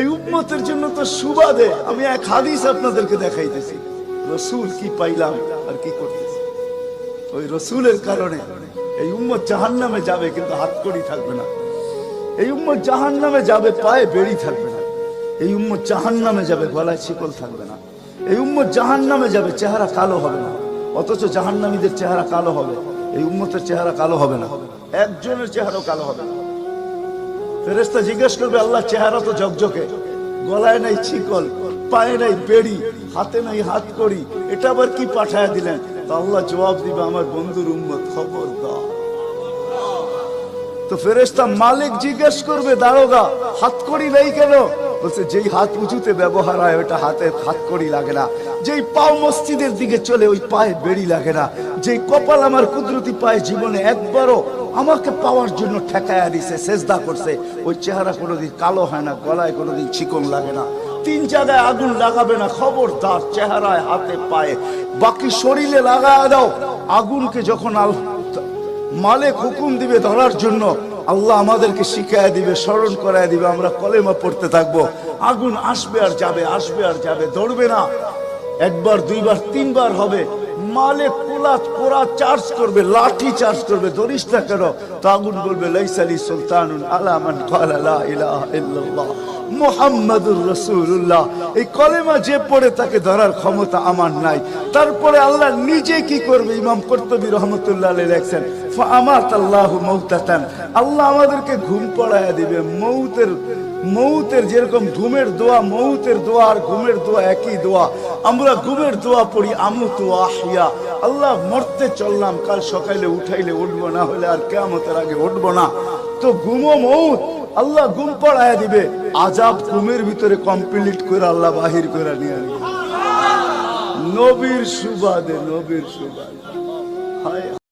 এই উম্মতের জন্য তো সুবাদে আমি এক হাদিস আপনাদেরকে দেখাইতেছি। রসুল কি পাইলাম আর কি করতেছি? ওই রসুলের কারণে এই উম্মত জাহান নামে যাবে কিন্তু হাত করি থাকবে না। এই উম্মত জাহান নামে যাবে, পায়ে বেড়ি থাকবে না। এই উম্মত জাহান নামে যাবে, গলায় শিকল থাকবে না। এই উম্মত জাহান নামে যাবে, চেহারা কালো হবে না। অথচ জাহান্নামীদের চেহারা কালো হবে। এই উম্মতের চেহারা কালো হবে না। একজনের চেহারাও কালো হবে না। ফেরেস্তা জিজ্ঞেস করবে, আল্লাহ চেহারা তো ঝকঝকে, গলায় নাই ছিকল পায়ে নাই বেড়ি, হাতে নাই হাত করি এটা আবার কি পাঠায় দিলেন? তো আল্লাহ জবাব দিবে, আমার বন্ধুর উম্মত খবর দাও তো ফেরেস্তা মালিক জিজ্ঞেস করবে, দারোগা, হাত করি নেই কেন? বলছে, যেই হাত উঁচুতে ব্যবহার হয়, ওটা হাতে হাত করি লাগে না। যেই পাও মসজিদের দিকে চলে, ওই পায়ে বেড়ি লাগে না। যেই কপাল আমার কুদরতি পায়ে জীবনে একবারও আমাকে পাওয়ার জন্য ঠেকায়া দিছে, সেজদা করছে। ওই চেহারা কোনোদিন কালো হয় না, গলায় কোনোদিন চিকন লাগে না। তিন জায়গায় আগুন লাগাবে না, খবরদার চেহারায়, হাতে পায়ে। বাকি শরীরে লাগায় দাও। আগুনকে যখন মালিক হুকুম দিবে ধরার জন্য, আল্লাহ আমাদেরকে শিখায় দিবে, স্মরণ করায় দিবে, আমরা কলেমা পড়তে থাকব। আগুন আসবে আর যাবে, আসবে আর যাবে, ধরবে না। একবার, দুইবার, তিনবার হবে। মালে কোলা কোরা চার্জ করবে, লাঠি চার্জ করবে, ধরিস না কেন? তো আগুন বলবে লাইসালি সুলতানুন আলামান ক্বালা লা ইলাহা ইল্লাল্লাহ মুহাম্মাদুর রাসূলুল্লাহ। এই কলেমা যে পড়ে তাকে ধরার ক্ষমতা আমার নাই। তারপরে আল্লাহ নিজে কি করবে? ইমাম কর্তবী রহমতুল্লাহ আলাইহি লেখছেন ফামাত আল্লাহু মাউতাতান আল্লাহ আমাদেরকে ঘুম পড়ায়া দিবে। মৌতের মৌতের যেরকম ঘুমের দোয়া, মৌতের দোয়া আর ঘুমের দোয়া একই দোয়া। আমরা গুমের দোয়া পড়ি, আমু তো আহিয়া। আল্লাহ, মরতে চললাম, কাল সকালে উঠাইলে উঠবো না হলে আর কেমতের আগে উঠবো না। তো গুমো মৌত, আল্লাহ গুম পড়ায় দিবে। আজাব ঘুমের ভিতরে কমপ্লিট করে আল্লাহ বাহির করে নিয়ে। নবীর সুবাদে নবীর সুবাদে।